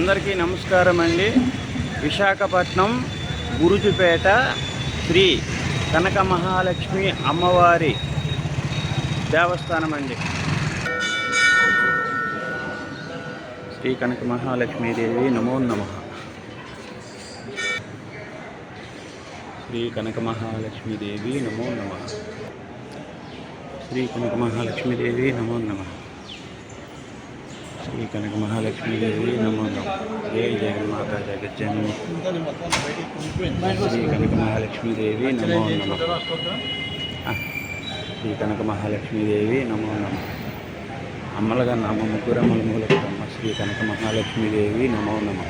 అందరికీ నమస్కారం అండి. విశాఖపట్నం గురుజుపేట శ్రీ కనక మహాలక్ష్మి అమ్మవారి దేవస్థానం అండి. శ్రీ కనక మహాలక్ష్మీదేవి నమో నమ. శ్రీ కనక మహాలక్ష్మీదేవి నమో నమ. శ్రీ కనక మహాలక్ష్మీదేవి నమో నమ. శ్రీ కనక మహాలక్ష్మీదేవి నమో నమ. జయ జగన్మాత జగజ్జనని. శ్రీ కనక మహాలక్ష్మీదేవి నమో నమ. శ్రీ కనక మహాలక్ష్మీదేవి నమో నమ. అమ్మలుగా నామ ముగ్గురమ్మల మూలకమ్మ శ్రీ కనక మహాలక్ష్మీదేవి నమో నమ.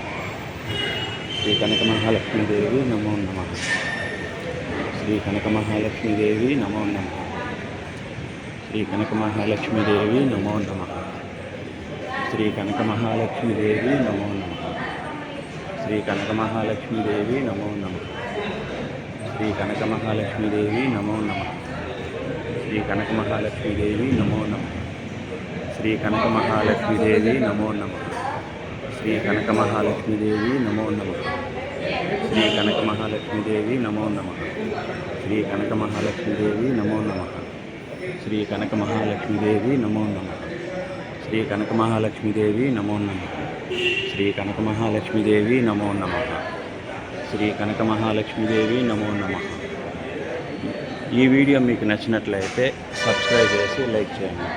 శ్రీ కనక మహాలక్ష్మీదేవి నమో నమ. శ్రీ కనక మహాలక్ష్మీదేవి నమో నమ. శ్రీ కనక మహాలక్ష్మీదేవి నమో నమ. శ్రీ కనక మహాలక్ష్మీదేవి నమో నమ. శ్రీ కనక మహాలక్ష్మీదేవి నమో నమ. శ్రీ కనక మహాలక్ష్మీదేవి నమో నమ. శ్రీ కనక మహాలక్ష్మీదేవి నమో నమ. శ్రీ కనక మహాలక్ష్మీదేవి నమో నమ. శ్రీ కనక మహాలక్ష్మీదేవి నమో నమ. శ్రీ కనక మహాలక్ష్మీదేవి నమో నమ. శ్రీ కనక మహాలక్ష్మీదేవి నమో నమ. శ్రీ కనక మహాలక్ష్మీదేవి నమో నమ. శ్రీ కనక మహాలక్ష్మీదేవి నమో నమ. శ్రీ కనక మహాలక్ష్మీదేవి నమో నమ. శ్రీ కనక మహాలక్ష్మీదేవి నమో నమ. ఈ వీడియో మీకు నచ్చినట్లయితే సబ్స్క్రైబ్ చేసి లైక్ చేయండి.